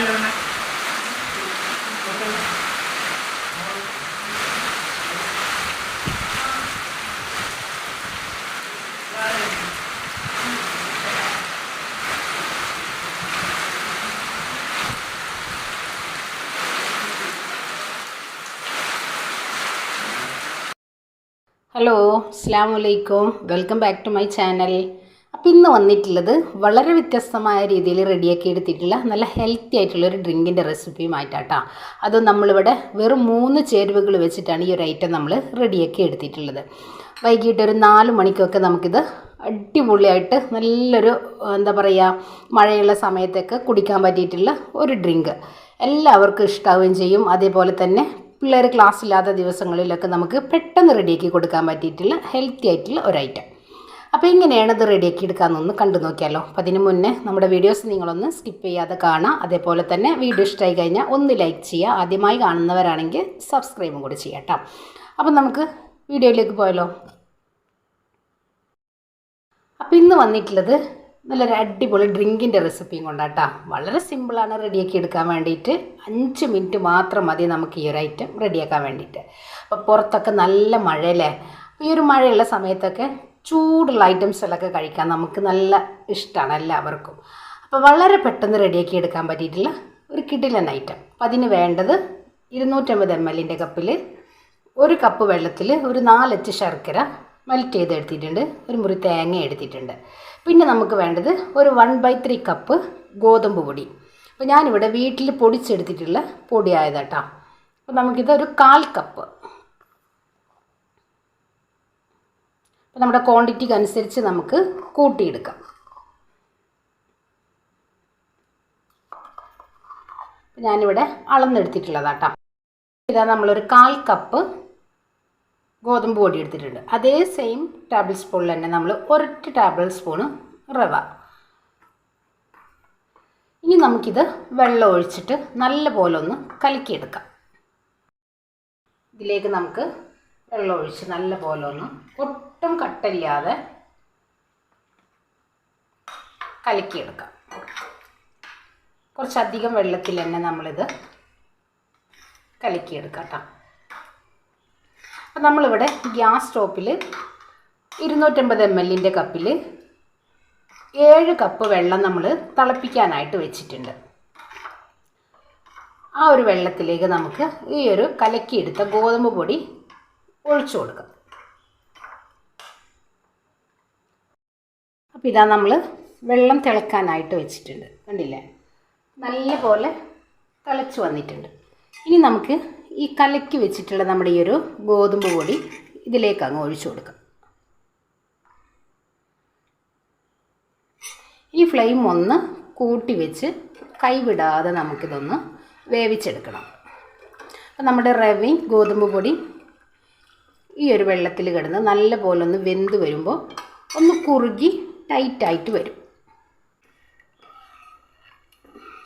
సాయంత్రమే హలో అస్సలం వలైకుం welcome back to my channel അപ്പോൾ ഇന്ന് വന്നിട്ടുള്ളത് വളരെ വ്യത്യസ്തമായ രീതിയിൽ റെഡിയാക്കി എടുത്തിട്ടുള്ള നല്ല ഹെൽത്തി ആയിട്ടുള്ള ഒരു ഡ്രിങ്കിന്റെ റെസിപ്പിയുമായിട്ടാട്ടോ അത് നമ്മളിവിടെ വെറും മൂന്ന് ചേരുവകൾ വെച്ചിട്ടാണ് ഈ ഒരു ഐറ്റം നമ്മൾ റെഡിയാക്കി എടുത്തിട്ടുള്ളത്. വൈകിട്ട് ഒരു നാല് മണിക്കൊക്കെ നമുക്കിത് അടിപൊളിയായിട്ട് നല്ലൊരു എന്താ പറയുക മഴയുള്ള സമയത്തൊക്കെ കുടിക്കാൻ പറ്റിയിട്ടുള്ള ഒരു ഡ്രിങ്ക്. എല്ലാവർക്കും ഇഷ്ടാവുകയും ചെയ്യും. അതേപോലെ തന്നെ പിള്ളേർ ക്ലാസ് ഇല്ലാത്ത ദിവസങ്ങളിലൊക്കെ നമുക്ക് പെട്ടെന്ന് റെഡിയാക്കി കൊടുക്കാൻ പറ്റിയിട്ടുള്ള ഹെൽത്തി ആയിട്ടുള്ള ഒരു ഐറ്റം അപ്പോൾ ഇങ്ങനെയാണ് ഇത് റെഡിയാക്കി എടുക്കാമെന്നൊന്ന് കണ്ടു നോക്കിയാലോ. അപ്പോൾ അതിന് മുന്നേ നമ്മുടെ വീഡിയോസ് നിങ്ങളൊന്ന് സ്കിപ്പ് ചെയ്യാതെ കാണാം. അതേപോലെ തന്നെ വീഡിയോ ഇഷ്ടമായി കഴിഞ്ഞാൽ ഒന്ന് ലൈക്ക് ചെയ്യുക ആദ്യമായി കാണുന്നവരാണെങ്കിൽ സബ്സ്ക്രൈബും കൂടി ചെയ്യാം കേട്ടോ അപ്പം നമുക്ക് വീഡിയോയിലേക്ക് പോയാലോ. അപ്പോൾ ഇന്ന് വന്നിട്ടുള്ളത് നല്ലൊരു അടിപൊളി ഡ്രിങ്കിന്റെ റെസിപ്പിയും കൊണ്ടാട്ടാ വളരെ സിമ്പിളാണ് റെഡിയാക്കി എടുക്കാൻ വേണ്ടിയിട്ട്. അഞ്ച് മിനിറ്റ് മാത്രം മതി നമുക്ക് ഈ ഒരു ഐറ്റം റെഡിയാക്കാൻ വേണ്ടിയിട്ട്. അപ്പോൾ പുറത്തൊക്കെ നല്ല മഴയല്ലേ? ഈ ഒരു മഴയുള്ള സമയത്തൊക്കെ ചൂടുള്ള ഐറ്റംസുകളൊക്കെ കഴിക്കാൻ നമുക്ക് നല്ല ഇഷ്ടമാണ് എല്ലാവർക്കും. അപ്പോൾ വളരെ പെട്ടെന്ന് റെഡിയാക്കി എടുക്കാൻ പറ്റിയിട്ടുള്ള ഒരു കിടിലൻ ഐറ്റം അപ്പം അതിന് വേണ്ടത് ഇരുന്നൂറ്റമ്പത് എം എല്ലിന്റെ കപ്പിൽ ഒരു കപ്പ് വെള്ളത്തിൽ ഒരു നാലച്ച് ശർക്കര മെൽറ്റ് ചെയ്ത് എടുത്തിട്ടുണ്ട്. ഒരു മുറി തേങ്ങ എടുത്തിട്ടുണ്ട്. പിന്നെ നമുക്ക് വേണ്ടത് ഒരു വൺ ബൈ ത്രീ കപ്പ് ഗോതമ്പ് പൊടി. അപ്പോൾ ഞാനിവിടെ വീട്ടിൽ പൊടിച്ചെടുത്തിട്ടുള്ള പൊടിയായതാട്ടോ അപ്പോൾ നമുക്കിത് ഒരു കാൽ കപ്പ് അപ്പോൾ നമ്മുടെ ക്വാണ്ടിറ്റിക്ക് അനുസരിച്ച് നമുക്ക് കൂട്ടിയെടുക്കാം. ഞാനിവിടെ അളന്നെടുത്തിട്ടുള്ളതാട്ടോ. ഇതാ നമ്മളൊരു കാൽ കപ്പ് ഗോതമ്പ് പൊടി എടുത്തിട്ടുണ്ട്. അതേ സെയിം ടേബിൾ സ്പൂണിൽ തന്നെ നമ്മൾ ഒരൊറ്റ ടേബിൾ സ്പൂണ് റവ. ഇനി നമുക്കിത് വെള്ളം ഒഴിച്ചിട്ട് നല്ല പോലെ ഒന്ന് കലക്കിയെടുക്കാം. ഇതിലേക്ക് നമുക്ക് വെള്ളം ഒഴിച്ച് നല്ല പോലെ ഒന്ന് ഒട്ടും കട്ടില്ലാതെ കലക്കിയെടുക്കാം. കുറച്ചധികം വെള്ളത്തിൽ തന്നെ നമ്മളിത് കലക്കിയെടുക്കാം കേട്ടോ. അപ്പം നമ്മളിവിടെ ഗ്യാസ് സ്റ്റോപ്പിൽ ഇരുന്നൂറ്റമ്പത് എം എല്ലിന്റെ കപ്പിൽ ഏഴ് കപ്പ് വെള്ളം നമ്മൾ തിളപ്പിക്കാനായിട്ട് വെച്ചിട്ടുണ്ട്. ആ ഒരു വെള്ളത്തിലേക്ക് നമുക്ക് ഈ ഒരു കലക്കിയെടുത്ത ഗോതമ്പ് പൊടി ഒഴിച്ചു കൊടുക്കാം. അപ്പോൾ ഇതാ നമ്മൾ വെള്ളം തിളക്കാനായിട്ട് വെച്ചിട്ടുണ്ട്. കണ്ടില്ലേ? നല്ല പോലെ തിളച്ച് വന്നിട്ടുണ്ട്. ഇനി നമുക്ക് ഈ കലക്കി വെച്ചിട്ടുള്ള നമ്മുടെ ഈ ഒരു ഗോതമ്പ് പൊടി ഇതിലേക്ക് അങ്ങ് ഒഴിച്ചു കൊടുക്കാം. ഈ ഫ്ലെയിം ഒന്ന് കൂട്ടി വെച്ച് കൈവിടാതെ നമുക്കിതൊന്ന് വേവിച്ചെടുക്കണം. അപ്പം നമ്മുടെ റവയും ഗോതമ്പ് പൊടി ഈ ഒരു വെള്ളത്തിൽ കിടന്ന് നല്ല പോലെ ഒന്ന് വെന്ത് വരുമ്പോൾ ഒന്ന് കുറുകി ടൈറ്റായിട്ട് വരും.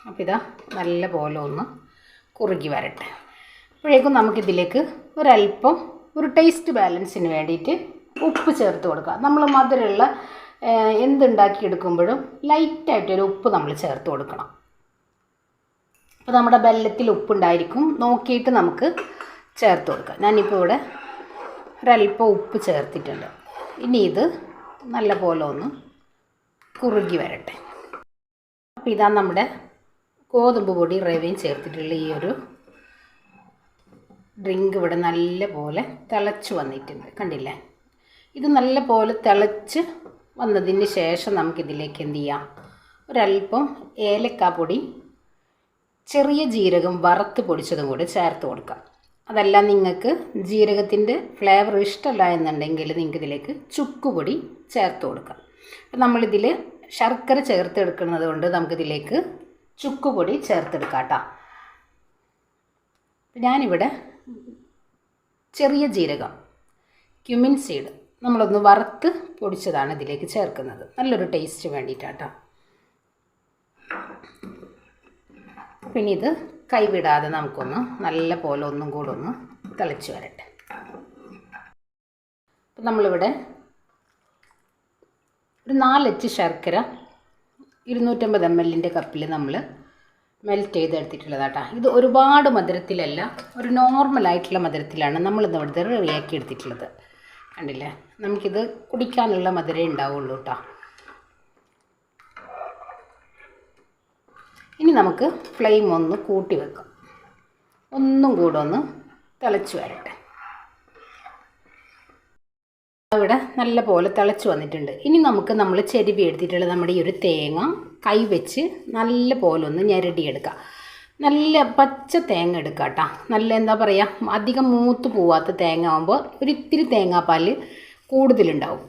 അപ്പോൾ ഇതാ നല്ല പോലെ ഒന്ന് കുറുകി വരട്ടെ. അപ്പോഴേക്കും നമുക്കിതിലേക്ക് ഒരല്പം ഒരു ടേസ്റ്റ് ബാലൻസിന് വേണ്ടിയിട്ട് ഉപ്പ് ചേർത്ത് കൊടുക്കുക. നമ്മൾ മധുരമുള്ള എന്തുണ്ടാക്കിയെടുക്കുമ്പോഴും ലൈറ്റായിട്ടൊരു ഉപ്പ് നമ്മൾ ചേർത്ത് കൊടുക്കണം. അപ്പോൾ നമ്മുടെ ബെല്ലത്തിൽ ഉപ്പുണ്ടായിരിക്കും നോക്കിയിട്ട് നമുക്ക് ചേർത്ത് കൊടുക്കാം. ഞാനിപ്പോൾ ഇവിടെ ഒരല്പം ഉപ്പ് ചേർത്തിട്ടുണ്ട്. ഇനി ഇത് നല്ല പോലെ ഒന്ന് കുറുകി വരട്ടെ. അപ്പോൾ ഇതാ നമ്മുടെ ഗോതമ്പ് പൊടി റവയും ചേർത്തിട്ടുള്ള ഈ ഒരു ഡ്രിങ്ക് ഇവിടെ നല്ല പോലെ തിളച്ച് വന്നിട്ടുണ്ട്. കണ്ടില്ലേ? ഇത് നല്ല പോലെ തിളച്ച് വന്നതിന് ശേഷം നമുക്കിതിലേക്ക് എന്ത് ചെയ്യാം? ഒരല്പം ഏലക്കാപ്പൊടി ചെറിയ ജീരകം വറുത്ത് പൊടിച്ചതും കൂടി ചേർത്ത് കൊടുക്കാം. അതല്ല നിങ്ങൾക്ക് ജീരകത്തിന്റെ ഫ്ലേവർ ഇഷ്ടമല്ല എന്നുണ്ടെങ്കിൽ നിങ്ങൾക്ക് ഇതിലേക്ക് ചുക്കുപൊടി ചേർത്ത് കൊടുക്കാം. നമ്മളിതിൽ ശർക്കര ചേർത്തെടുക്കുന്നത് കൊണ്ട് നമുക്കിതിലേക്ക് ചുക്കുപൊടി ചേർത്തെടുക്കാം കേട്ടോ. ഞാനിവിടെ ചെറിയ ജീരകം ക്യുമിൻ സീഡ് നമ്മളൊന്ന് വറുത്ത് പൊടിച്ചതാണ് ഇതിലേക്ക് ചേർക്കുന്നത്. നല്ലൊരു ടേസ്റ്റ് വേണ്ടിയിട്ടാട്ടോ. പിന്നെ ഇത് കൈവിടാതെ നമുക്കൊന്ന് നല്ല പോലെ ഒന്നും കൂടെ ഒന്ന് തിളച്ച് വരട്ടെ. അപ്പം നമ്മളിവിടെ ഒരു നാലച്ച് ശർക്കര ഇരുന്നൂറ്റമ്പത് എം എല്ലിന്റെ കപ്പിൽ നമ്മൾ മെൽറ്റ് ചെയ്തെടുത്തിട്ടുള്ളതാട്ടാ. ഇത് ഒരുപാട് മധുരത്തിലല്ല ഒരു നോർമലായിട്ടുള്ള മധുരത്തിലാണ് നമ്മളിന്ന് ഇവിടുത്തെ റെഡിയാക്കി എടുത്തിട്ടുള്ളത്. കണ്ടില്ലേ? നമുക്കിത് കുടിക്കാനുള്ള മധുരമേ ഉണ്ടാവുള്ളൂ കേട്ടോ ഇനി നമുക്ക് ഫ്ലെയിം ഒന്ന് കൂട്ടി വെക്കാം. ഒന്നും കൂടെ ഒന്ന് തിളച്ച് വരട്ടെ. ഇവിടെ നല്ല പോലെ തിളച്ച് വന്നിട്ടുണ്ട്. ഇനി നമുക്ക് നമ്മൾ ചെരുവി എടുത്തിട്ടുള്ള നമ്മുടെ ഈ ഒരു തേങ്ങ കൈ വെച്ച് നല്ല പോലെ ഒന്ന് ഞെരടിയെടുക്കാം. നല്ല പച്ച തേങ്ങ എടുക്കുക കേട്ടോ. നല്ല എന്താ പറയുക അധികം മൂത്ത് പോവാത്ത തേങ്ങ ആകുമ്പോൾ ഒരിത്തിരി തേങ്ങാപ്പാൽ കൂടുതലുണ്ടാവും.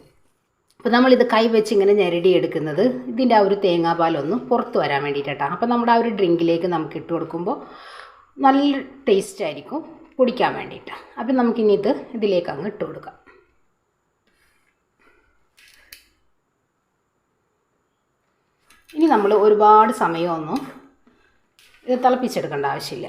അപ്പോൾ നമ്മളിത് കൈ വെച്ച് ഇങ്ങനെ ഞെരടി എടുക്കുന്നത്. ഇതിന്റെ ആ ഒരു തേങ്ങാപാലൊന്ന് പുറത്ത് വരാൻ വേണ്ടിയിട്ടാണ് അപ്പോൾ നമ്മുടെ ആ ഒരു ഡ്രിങ്കിലേക്ക് നമുക്ക് ഇട്ട് കൊടുക്കുമ്പോൾ നല്ല ടേസ്റ്റ് ആയിരിക്കും കുടിക്കാൻ വേണ്ടിയിട്ട്. അപ്പം നമുക്കിനി ഇത് ഇതിലേക്ക് അങ്ങ് ഇട്ട് കൊടുക്കാം. ഇനി നമ്മൾ ഒരുപാട് സമയമൊന്നും ഇത് തിളപ്പിച്ചെടുക്കേണ്ട ആവശ്യമില്ല.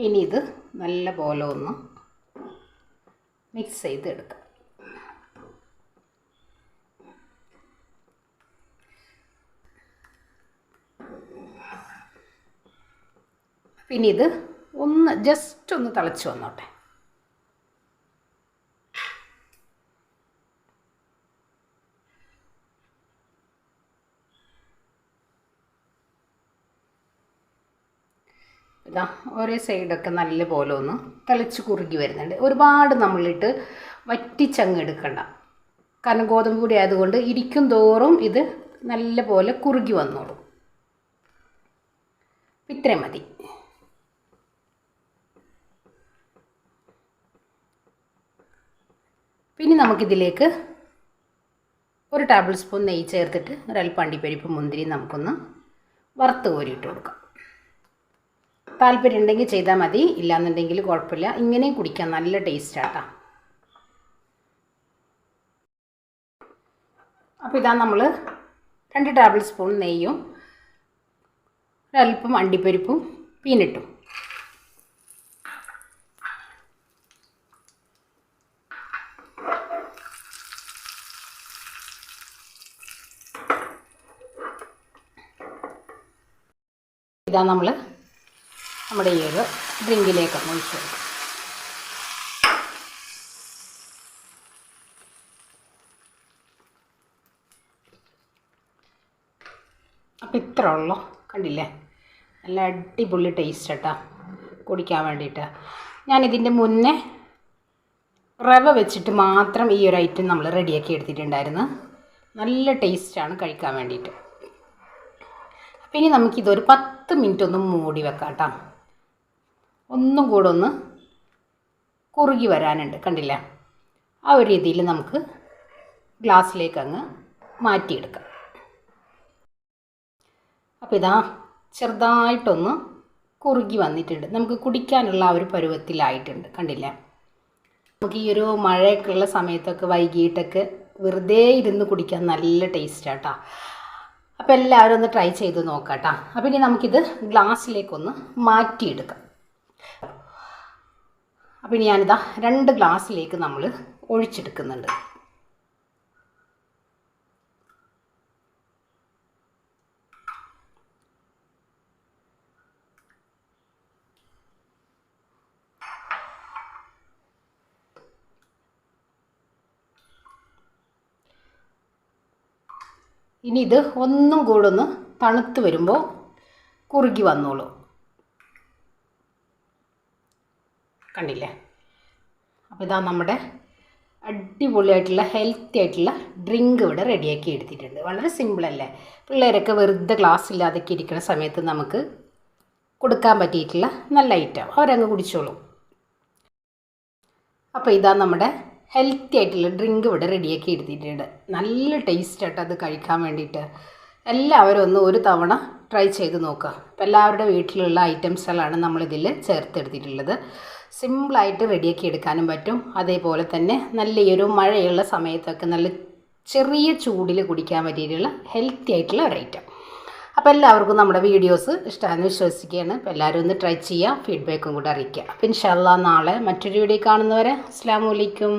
പിന്നെ ഇത് നല്ല പോലെ ഒന്ന് മിക്സ് ചെയ്ത് എടുക്കാം പിന്നെ ഇത് ഒന്ന് ജസ്റ്റ് ഒന്ന് തിളച്ച് വന്നോട്ടെ. ഇതാ ഒരേ സൈഡൊക്കെ നല്ല പോലെ ഒന്ന് തിളച്ച് കുറുകി വരുന്നുണ്ട്. ഒരുപാട് നമ്മളിട്ട് വറ്റിച്ചങ്ങ് എടുക്കണ്ട. കാരണം ഗോതമ്പ് പൊടി ആയതുകൊണ്ട് ഇരിക്കും തോറും ഇത് നല്ലപോലെ കുറുകി വന്നോളും. ഇത്രയും മതി. പിന്നെ നമുക്കിതിലേക്ക് ഒരു ടേബിൾ സ്പൂൺ നെയ്യ് ചേർത്തിട്ട് ഒരൽപ്പം അണ്ടിപ്പരിപ്പ് മുന്തിരി നമുക്കൊന്ന് വറുത്ത് കോരിയിട്ട് കൊടുക്കാം. താല്പര്യം ഉണ്ടെങ്കിൽ ചെയ്താൽ മതി. ഇല്ലാന്നുണ്ടെങ്കിൽ കുഴപ്പമില്ല. ഇങ്ങനെയും കുടിക്കാം. നല്ല ടേസ്റ്റാട്ടാ അപ്പോൾ ഇതാ നമ്മൾ രണ്ട് ടേബിൾ സ്പൂൺ നെയ്യും ഒരല്പം അണ്ടിപ്പരിപ്പും പീനിട്ടും. ഇതാ നമ്മൾ നമ്മുടെ ഈ ഒരു ഡ്രിങ്കിലേക്ക് ഒഴിച്ചു കൊടുക്കും. അപ്പം ഇത്ര ഉള്ളു. കണ്ടില്ലേ? നല്ല അടിപൊളി ടേസ്റ്റ് കേട്ടോ കുടിക്കാൻ വേണ്ടിയിട്ട്. ഞാനിതിന്റെ മുന്നേ റവ വെച്ചിട്ട് മാത്രം ഈ ഒരു ഐറ്റം നമ്മൾ റെഡിയാക്കി എടുത്തിട്ടുണ്ടായിരുന്നു. നല്ല ടേസ്റ്റാണ് കഴിക്കാൻ വേണ്ടിയിട്ട്. അപ്പം ഇനി നമുക്കിതൊരു പത്ത് മിനിറ്റ് ഒന്ന് മൂടി വെക്കാം കേട്ടോ ഒന്നും കൂടെ ഒന്ന് കുറുകി വരാനുണ്ട് കണ്ടില്ല? ആ ഒരു രീതിയിൽ നമുക്ക് ഗ്ലാസ്സിലേക്ക് അങ്ങ് മാറ്റിയെടുക്കാം. അപ്പോൾ ഇതാ ചെറുതായിട്ടൊന്ന് കുറുകി വന്നിട്ടുണ്ട്. നമുക്ക് കുടിക്കാനുള്ള ആ ഒരു പരുവത്തിലായിട്ടുണ്ട് കണ്ടില്ല? നമുക്ക് ഈ ഒരു മഴയൊക്കെ ഉള്ള സമയത്തൊക്കെ വൈകിട്ടൊക്കെ വെറുതെ ഇരുന്ന് കുടിക്കാൻ നല്ല ടേസ്റ്റാട്ടോ അപ്പോൾ എല്ലാവരും ഒന്ന് ട്രൈ ചെയ്ത് നോക്കാം കേട്ടോ അപ്പോൾ ഇനി നമുക്കിത് ഗ്ലാസ്സിലേക്കൊന്ന് മാറ്റിയെടുക്കാം. അപ്പോൾ ഇനി ഞാനിതാ രണ്ട് ഗ്ലാസ്സിലേക്ക് നമ്മൾ ഒഴിച്ചെടുക്കുന്നുണ്ട്. ഇനി ഇത് ഒന്നും കൂടെ ഒന്ന് തണുത്ത് വരുമ്പോൾ കുറുകി വന്നോളൂ. കണ്ടില്ലേ? അപ്പോൾ ഇതാ നമ്മുടെ അടിപൊളിയായിട്ടുള്ള ഹെൽത്തി ആയിട്ടുള്ള ഡ്രിങ്ക് ഇവിടെ റെഡിയാക്കി എടുത്തിട്ടുണ്ട്. വളരെ സിമ്പിളല്ലേ പിള്ളേരൊക്കെ വെറുതെ ക്ലാസ് ഇല്ലാതൊക്കെ ഇരിക്കുന്ന സമയത്ത് നമുക്ക് കൊടുക്കാൻ പറ്റിയിട്ടുള്ള നല്ല ഐറ്റം അവരങ്ങ് കുടിച്ചോളും. അപ്പോൾ ഇതാ നമ്മുടെ ഹെൽത്തി ആയിട്ടുള്ള ഡ്രിങ്ക് ഇവിടെ റെഡിയാക്കി എടുത്തിട്ടുണ്ട്. നല്ല ടേസ്റ്റ് ആയിട്ട് അത് കഴിക്കാൻ വേണ്ടിയിട്ട്. എല്ലാവരും ഒന്ന് ഒരു തവണ ട്രൈ ചെയ്ത് നോക്കുക. അപ്പോൾ എല്ലാവരുടെ വീട്ടിലുള്ള ഐറ്റംസുകളാണ് നമ്മളിതിൽ ചേർത്തെടുത്തിട്ടുള്ളത്. സിമ്പിളായിട്ട് റെഡിയാക്കി എടുക്കാനും പറ്റും. അതേപോലെ തന്നെ നല്ല ഈ ഒരു മഴയുള്ള സമയത്തൊക്കെ നല്ല ചെറിയ ചൂടിൽ കുടിക്കാൻ പറ്റിയിട്ടുള്ള ഹെൽത്തി ആയിട്ടുള്ള ഒരു ഐറ്റം. അപ്പോൾ എല്ലാവർക്കും നമ്മുടെ വീഡിയോസ് ഇഷ്ടമാണെന്ന് വിശ്വസിക്കുകയാണ്. അപ്പോൾ എല്ലാവരും ഒന്ന് ട്രൈ ചെയ്യുക ഫീഡ്ബാക്കും കൂടെ അറിയിക്കുക. അപ്പോൾ ഇൻഷാല്ല നാളെ മറ്റൊരു വീഡിയോ കാണുന്നവരെ അസ്സാം വലൈക്കും